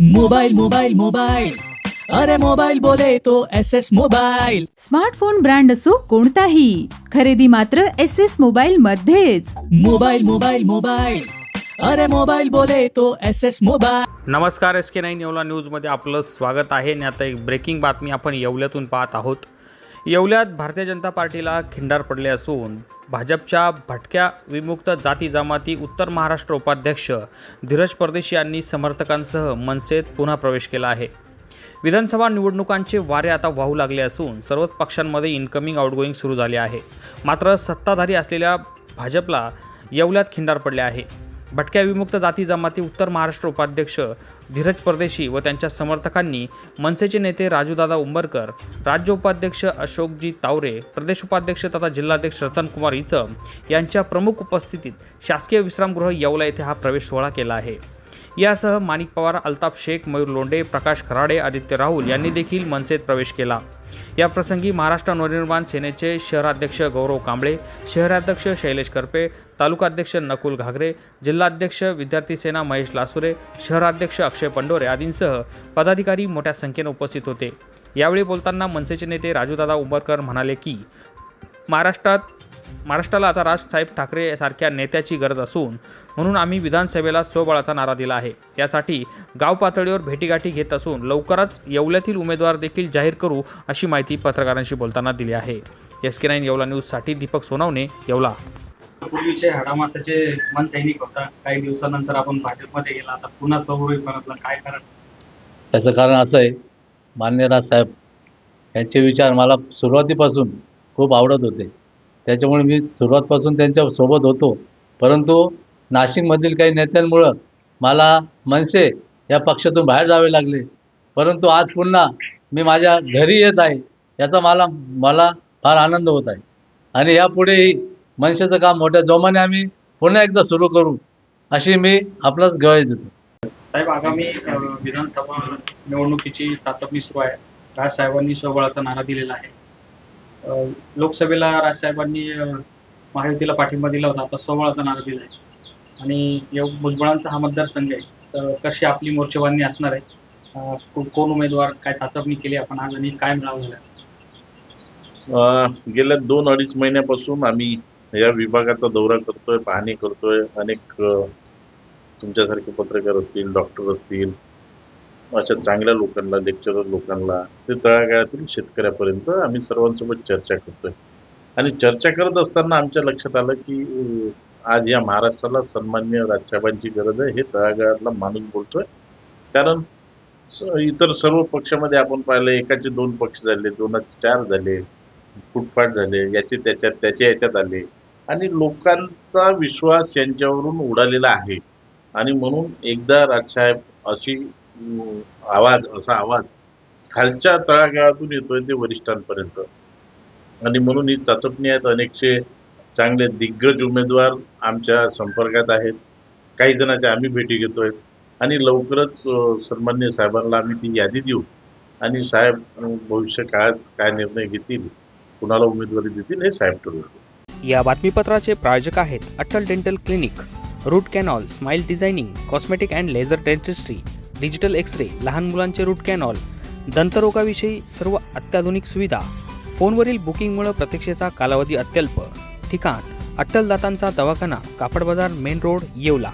Mobile mobile mobile अरे mobile बोले तो S S mobile smartphone brand असो कोणताही खरेदी मात्र एस एस मोबाईल मध्येच. मोबाइल मोबाइल मोबाइल अरे मोबाइल बोले तो एस एस मोबाइल नमस्कार एस के नाईन येवला न्यूजमध्ये आपलं स्वागत आहे आणि आता एक ब्रेकिंग बातमी आपण येवल्यातून पाहत आहोत. येवल्यात भारतीय जनता पार्टीला खिंडार पडले असून भाजपच्या भटक्या विमुक्त जाती जमाती उत्तर महाराष्ट्र उपाध्यक्ष धीरज परदेशी यांनी समर्थकांसह मनसेत पुन्हा प्रवेश केला आहे. विधानसभा निवडणुकांचे वारे आता वाहू लागले असून सर्वच पक्षांमध्ये इनकमिंग आउटगोईंग सुरू झाले आहे. मात्र सत्ताधारी असलेल्या भाजपला येवल्यात खिंडार पडले आहे. भटक्या विमुक्त जाती जमाती उत्तर महाराष्ट्र उपाध्यक्ष धीरज परदेशी व त्यांच्या समर्थकांनी मनसेचे नेते राजूदादा उंबरकर राज्य उपाध्यक्ष अशोकजी तावरे प्रदेश उपाध्यक्ष तथा जिल्हाध्यक्ष रतनकुमार इचम यांच्या प्रमुख उपस्थितीत शासकीय विश्रामगृह येवला येथे हा प्रवेश सोहळा केला आहे. यासह माणिक पवार अल्ताफ शेख मयूर लोंडे प्रकाश खराडे आदित्य राहुल यांनी देखील मनसेत प्रवेश केला. या प्रसंगी महाराष्ट्र नवनिर्माण सेनेचे शहराध्यक्ष गौरव कांबळे शहराध्यक्ष शैलेश करपे तालुकाध्यक्ष नकुल घागरे जिल्हाध्यक्ष विद्यार्थी सेना महेश लासुरे शहराध्यक्ष अक्षय पंडोरे आदींसह पदाधिकारी मोठ्या संख्येने उपस्थित होते. यावेळी बोलताना मनसेचे नेते राजूदादा उंबरकर म्हणाले की महाराष्ट्रात महाराष्ट्राला आता राजसाहेब ठाकरे सारख्या नेत्याची गरज असून म्हणून आम्ही विधानसभेला स्वबळाचा नारा दिला आहे. यासाठी गाव पातळीवर भेटीगाठी घेत असून लवकरच येवल्यातील उमेदवार देखील जाहीर करू अशी माहिती पत्रकारांशी बोलताना दिली आहे. एस के नाईन येवला न्यूजसाठी दीपक सोनवणे येवला. पूर्वीचे हाडामाताचे मन सैनिक होता. काही दिवसानंतर आपण भाजपमध्ये गेला. आता पुन्हा स्वरूपी परतला. काय कारण? त्याचं कारण असं आहे मान्य राजसाहेब यांचे विचार मला सुरुवातीपासून खूप आवडत होते. त्याच्यामुळे मी सुरुवातपासून त्यांच्यासोबत होतो. परंतु नाशिकमधील काही नेत्यांमुळं मला मनसे या पक्षातून बाहेर जावे लागले. परंतु आज पुन्हा मी माझ्या घरी येत आहे याचा मला मला फार आनंद होत आहे. आणि यापुढेही मनसेचं काम मोठ्या जोमाने आम्ही पुन्हा एकदा सुरू करू अशी मी आपलाच गळ देतो. साहेब आगामी विधानसभा निवडणुकीची तातपणी सुरू आहे. राजसाहेबांनी स्वबळाचा नारा दिलेला आहे. लोकसभेला राजसाहेबांनी महायुतीला पाठिंबा दिला होता. आता स्वबळाचा नारा दिला आहे आणि येव भुजबळांचा हा मतदारसंघ आहे. तर कशी आपली मोर्चेबांधणी असणार आहे? कोण उमेदवार काय चाचपणी केली आपण आज आणि काय मिळावं अं, गेल्या दोन अडीच महिन्यापासून आम्ही या विभागाचा दौरा करतोय पाहणी करतोय. अनेक तुमच्यासारखे पत्रकार असतील डॉक्टर असतील अशा चांगल्या लोकांना लेक्चरर लोकांना ते तळागाळातील शेतकऱ्यापर्यंत आम्ही सर्वांसोबत चर्चा करतोय. आणि चर्चा करत असताना आमच्या लक्षात आलं की आज या महाराष्ट्राला सन्मान्य राजसाहेबांची गरज आहे हे तळागाळातला माणूस बोलतोय. कारण इतर सर्व पक्षामध्ये आपण पाहिलं एकाचे दोन पक्ष झाले दोनाचे चार झाले फुटफाट झाले याचे त्याच्यात त्याच्या याच्यात आले. आणि लोकांचा विश्वास यांच्यावरून उडालेला आहे. आणि म्हणून एकदा राजसाहेब अशी आवाज असा आवाज. खालच्या तळागाळातून येतोय ते वरिष्ठांपर्यंत. आणि म्हणून ही चाचपणी आहेत. अनेकशे चांगले दिग्गज उमेदवार आमच्या संपर्कात आहेत. काही जणांच्या आम्ही भेटी घेतोय. आणि लवकरच सन्मान्य साहेबांना आम्ही ती यादी देऊ. आणि साहेब भविष्य काळात काय निर्णय घेतील कुणाला उमेदवारी देतील हे साहेब ठरवतील या बातमीपत्राचे प्रायोजक आहेत Atal dental clinic root canal smile designing cosmetic and laser dentistry digital X ray लहान मुलांचे रूट कॅनॉल दंतरोगाविषयी सर्व अत्याधुनिक सुविधा फोनवरील बुकिंगमुळे प्रतीक्षेचा कालावधी अत्यल्प. ठिकाण अट्टल दातांचा दवाखाना कापड बाजार मेन रोड येवला.